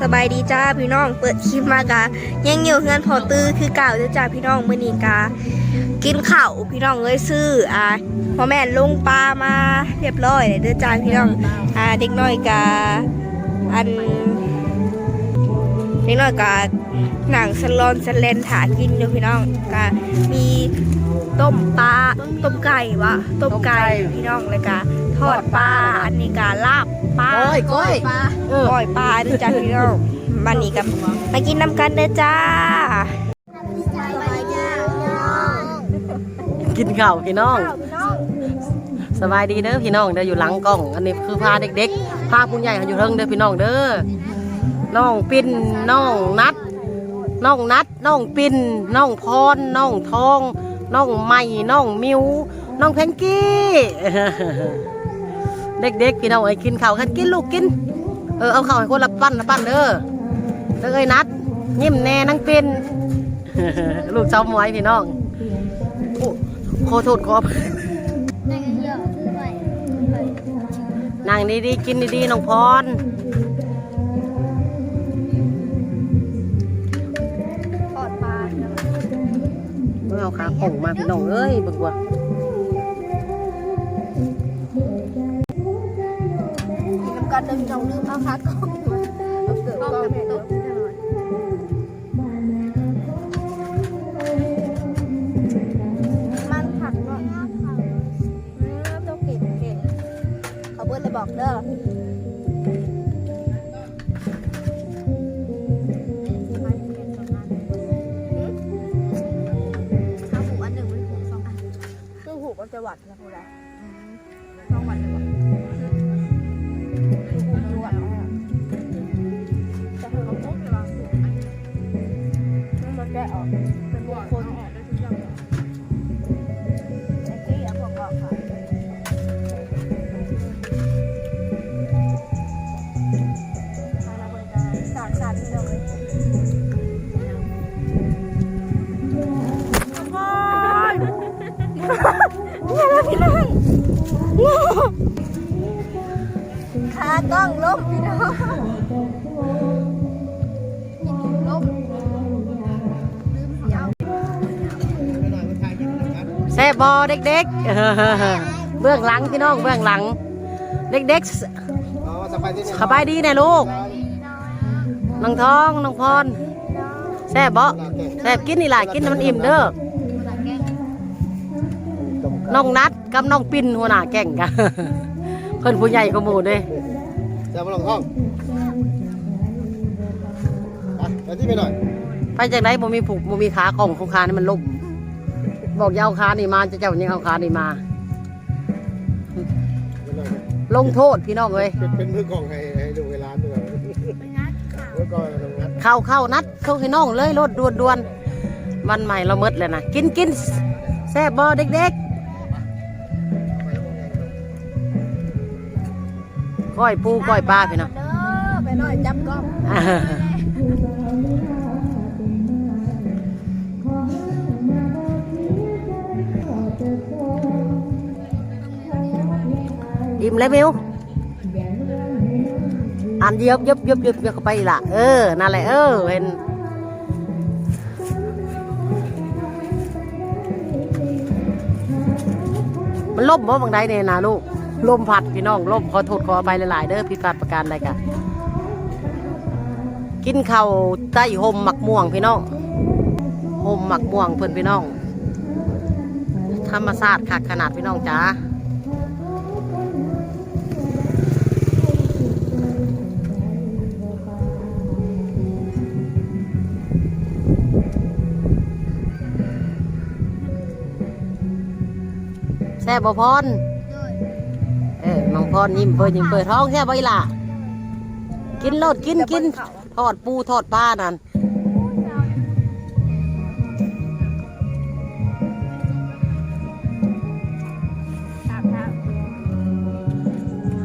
สบายดีจ้าพี่น้องเปิดคลิปมากะยังอยู่เงินพอตื้อคือเก่าเด้อจ้าพี่น้องมื้อนี้กากินข้าวพี่น้องเลยซื้ออ่าพ่อแม่ลงปลามาเรียบร้อยเลยเด้อจ้าพี่น้องอ่าเด็กน้อยกาอัน เด็กน้อยกาหนังสลอนสเลนถากินอยู่พี่น้องกามีต้มปลาต้มไก่วะต้มไก่พี่น้องเลยกาทอดปลาอันนี้กาลาบปลาก้อยก้อยปลาเออปล่อยปลาด้อจ้าพี่น้องมานี่กับมากินน้ำกันเด้อจ้ากินข้าวพี่น้อง สบายดีเด้อพี่น้องเด้ออยู่หลังกล้อง อันนี้คือพาเด็กๆพาผู้ใหญ่อยู่เทิงเด้อพี่น้องเด้อ น้องปิ่นน้องนัดน้องนัดน้องปิ่นน้องพรน้องทองน้องใหม่น้องมิวน้องแพงกี้ เด็กๆพี่น้องไอ้ยกินข้าวกันกินลูกกิน เออเอาข้าวให้คนละปั้นละปั้นเด้อเด้อเอ้ยนัดยิ้มแน่นังปิ่นลูกเจ้าหมวยพี่น้องโอ้ขอโทษขออภัยนั่งดีๆกินดีๆน้องพร เอาขาของมาพี่น้องเอ้ยบิ่งว่ากินน้ำกันเด้อพี่น้องลืมเอาคัดกล้องเอาเกิดกล้องให้ตุ๊กมันผักเนาะเออต้องเก่งเก่งเอาเบิร์ดเลยบอกเด้อ สารสารที่เราเลยขากล้องล้มพี่น้องล้มแซ่บบอเด็กๆ เบื้องหลังพี่น้องเบื้องหลัง เด็กๆสบายดีแน่ลูก น้องทอง น้องพร แซ่บบ่แซ่บกินนี่ล่ะกินให้มันอิ่มเด้อ น้องนัดกับน้องปิ่นหัวหน้าแก่งกัน เพิ่นผู้ใหญ่กว่าหมู่เด้จะมาลองห้องไปที่ไปหน่อยไปจากไหนบ่มีผูกบ่มีขากล่องของขานี่มันล่มบอกอย่าเอาขานี่มาจะเจ้ายังเอาขานี่มาลงโทษพี่น้องเอ้ย เป็นเป็นมือกล่องให้ เข้าเข้านัดเข้าให้น้องเลยรถด่วนด่วนๆวันใหม่เราเมดเลยนะกินกินแซ่บบอเด็กๆก้อยปูก้อยปลาพี่น้องเด้อไปหน่อยจับกล้องอิ่มเลยมิว อันเยียบยบยบยบยบเข้าไปอีกละเออนั่นแหละเออเห็นมันล่มบ่บางใดเนี่ยนะลูกลมพัดพี่น้องลมขอโทษขอไปหลาย ๆ เด้อผิดพลาดประการใดกันกินข้าวใต้ห่มหมักม่วงพี่น้องห่มหมักม่วงเพื่อนพี่น้อง ธรรมศาตร์คักขนาดพี่น้องจ้า แซ่บบ่พรเออน้องพรยิ้มเปิดยิ้มเปิดท้องแซ่บบ่อีหล่ะกินโลดกินกินทอดปูทอดปลานั่น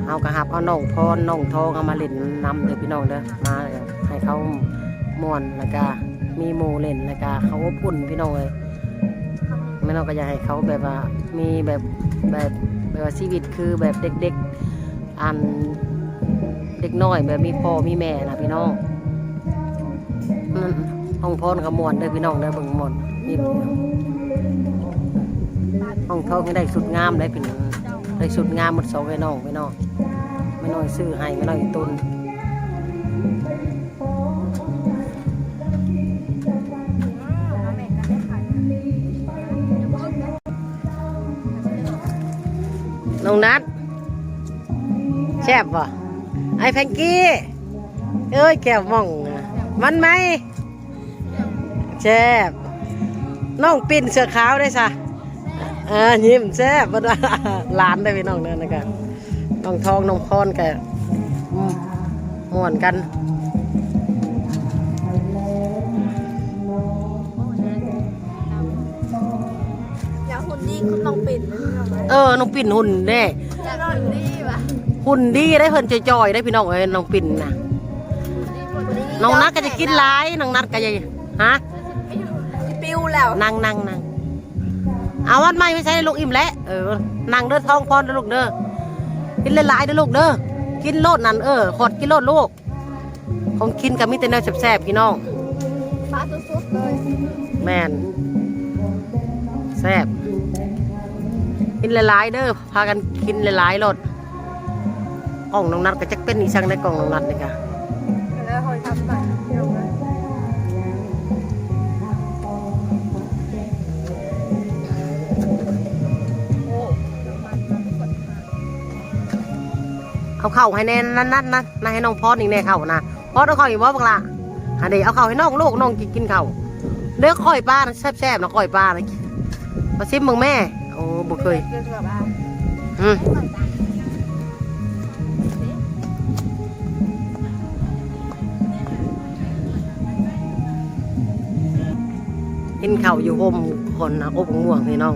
เอากระหับเอาน่องพรน่องทองเอามาเล่นนำเด้อพี่น้องเด้อมาให้เขาม่วนแล้วก็มีหมูเล่นแล้วก็เขาปุ่นพี่น้องเลย ม่น้องก็อยากให้เขาแบบว่ามีแบบแบบแบบว่าชีวิตคือแบบเด็กๆอันเด็กน้อยแบบมีพ่อมีแม่นะพี่น้องห้องพรขมวนเด้อพี่น้องเด้อเบิ่งมดนี่ห้องทองนี่ได้สุดงามได้พี่น้องได้สุดงามหมดสองไอ้น้องพี่น้องไม่น้อยซื้อให้ไม่น้อยตุน น้องนัดแซ่บป่ะไอ้แพงกี้เอ้ยแก้วหมอง มันไหมแซ่บน้องปิ่นเสื้อขาวได้ซะอ่ายิ้มแซ่บบ่หลานได้พี่น้องเด้อนะครับน้องทองน้องพรกันม่วนกันอยากหุ่นดีคุณลองปิ่น เลยเออน้องปิ่นหุ่นเด้อยากหุ่นดีป่ะหุ่นดีได้เพิ่นจอยๆได้พี่น้องเอ้ยน้องปิ่นน่ะน้องนัดก็จะกินหลายน้องนัดก็จะฮะปิวแล้วนั่งนั่งนั่งเอาวันไม่ไม่ใช่ลูกอิ่มแล้วเออนั่งเด้อท้องพรเด้อลูกเด้อกินหลายๆเด้อลูกเด้อกินโลดนั่นเออขอดกินโลดลูกของกินกับมิแต่แนวแซ่บๆพี่น้องฟ้าสุดๆเลยแม่นแซ่บ กินหลายๆเด้อพากันกินหลายๆโลดกล่องน้องนัดก็จะเป็นอีสังในกล่องน้องนัดนี่ค่ะแล้วคอยทำไปพี่น้องเอาเข้าให้แน่นั่นนั่นนะนให้น้องพอดนี่แน่เข้านะพอดเอาเข้าอีกว่าบังละอันนี้เอาเข้าให้น้องลูกน้องกินกินเข้าเด้อข่อยปลานะแซ่บๆนะข่อยปลานะมาซิมมึงแม่ อ้บุเคยเรื่องแบบว่าอืมกินข้าวอยู่ห่มคนนะอบม่วงพี่น้อง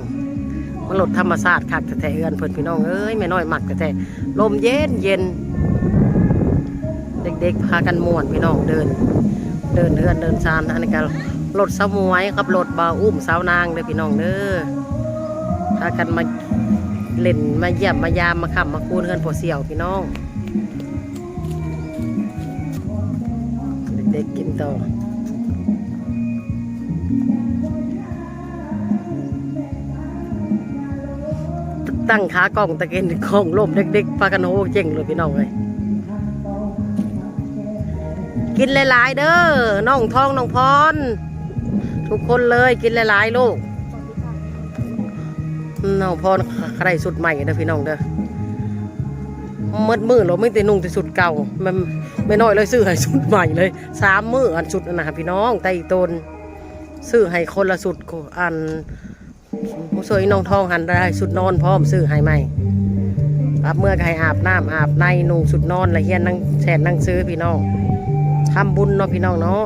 มันหลดธรรมชาติคักแต่แต่เอือนเพิ่นพี่น้องเอ้ยแม่น้อยมักแต่แต่ลมเย็นเย็น เด็กๆพากันม่วนพี่น้องเดิน เดินเดินเดินซานอันนี้ก็รถสมวยกับรถบาอุ้มสาวนางเด้อพี่น้องเด้อพากันมาเล่นมาเยี่ยมมายามมาขับมาคูนเฮือนผัวเสี่ยวพี่น้อง เด็กๆกินต่อตั้งขากล้องตะเกนกล้องล่มเด็กๆพากันโหเจ๋งเลยพี่น้องเลยกินหลายๆเด้อน้องทองน้องพรทุกคนเลยกินหลายๆลูก น้องพรใครสุดใหม่เด้อพี่น้องเด้อมืดมือเราไม่แต่นุ่งแต่สุดเก่า มันไม่น้อยเลยซื้อให้สุดใหม่เลยสามมืออันสุดนะพี่น้องไต่ตนซื้อให้คนละสุดอันผู้สวยน้องทองหันได้สุดนอนพร้อมซื้อให้ใหม่อาบเมื่อให้อาบน้ำอาบในนุ่งสุดนอนละเฮียนนั่งแสนนั่งซื้อพี่น้องทำบุญเนาะพี่น้องเนาะ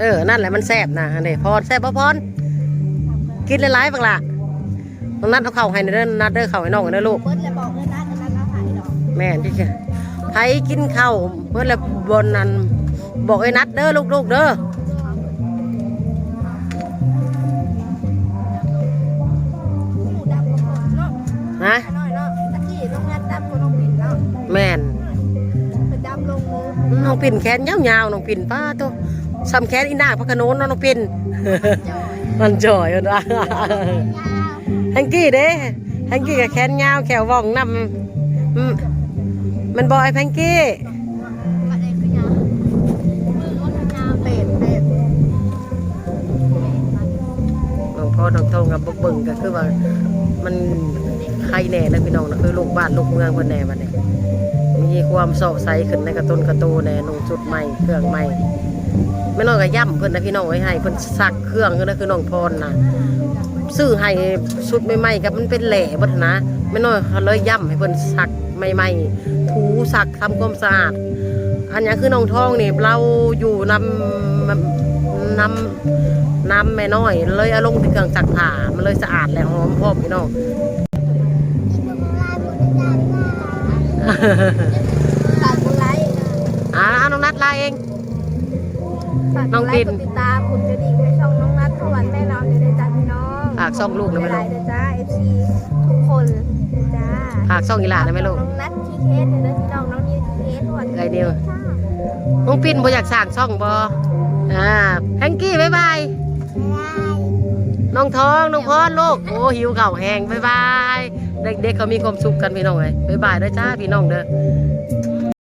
เออ นั่นแหละมันแซ่บนะอันนี้พรแซ่บบ่พรกินหลายๆบังละน้องนัดเอาเข่าให้เด้อนัดเด้อเข่าให้น้องเด้อลูกเบิ้ลเลยบอกเงินนะเงินนะหายดอกแม่นที่ค่ะไผกินข้าวเมื่อละบนนั้นบอกไอ้นัดเด้อลูกๆเด้อนะแม่นน้องปิ่นแขนยาวๆน้องปิ่นป้าโต ซ้ำแขนอีนางพระโขนนเนาะน้องปิ่นมันจ่อยมันว่าแฮงกี้เด้แฮงกี้กับแขนยาวแขวว่องนำอืมมันบอยแฮงกี้อะไรคือยามือก็ทำยาเป็ดเป็ดน้องพ่อน้องโตกับเบิ่งก็คือว่ามันใครแน่นะพี่น้องนะคือลูกบ้านลูกเมืองคนแน่มันเนี่ย มีความโศกใสขึ้นในกระต้นกระโตแน่นุ่งชุดใหม่เครื่องใหม่ไม่น้อยก็ย่ำเพิ่นนะพี่น้องไว้ให้เพิ่นซักเครื่องก็นะคือน้องพรนะซื้อให้ชุดใหม่ๆกับมันเป็นแหล่บัดนะไม่น้อยเขาเลยย่ำให้เพิ่นซักใหม่ๆถูซักทำความสะอาดอันนี้คือน้องทองนี่เราอยู่นำนำนำแม่น้อย เลยเอาลงที่เครื่องซักผ้ามันเลยสะอาดและหอมพร้อมพี่น้อง ตัดบุไลค์อ่าน้องนัดลาเองตัดน้องบุไลปิ่ค์นกดติดตามคุณจะดิ่งให้ช่องน้องนัทสวรรค์แม่น้องเดี๋ยวได้จ้าพี่น้องฝากช่องลูกหน่อยไหมไม่ลูได้กเด้อจ้าเอฟซีทุกคนเด้อจ้าฝากช่องอีหลาได้ไหมลูกน้องนัดทีเคสเด้อพี่น้องน้องนิวทีเคสด้วยไอเดียวน้องปิ่นบ่อยากสร้างช่องบ่อ่าแฮงกี้บ๊ายบาย น้องทอง น้องพรลูก โอ้หิวเข่าวแห้งบ๊ายบาย เด็กๆเขามีความสุขกันพี่น้องเลยบ๊ายบายด้อจ้าพี่น้องเด้อ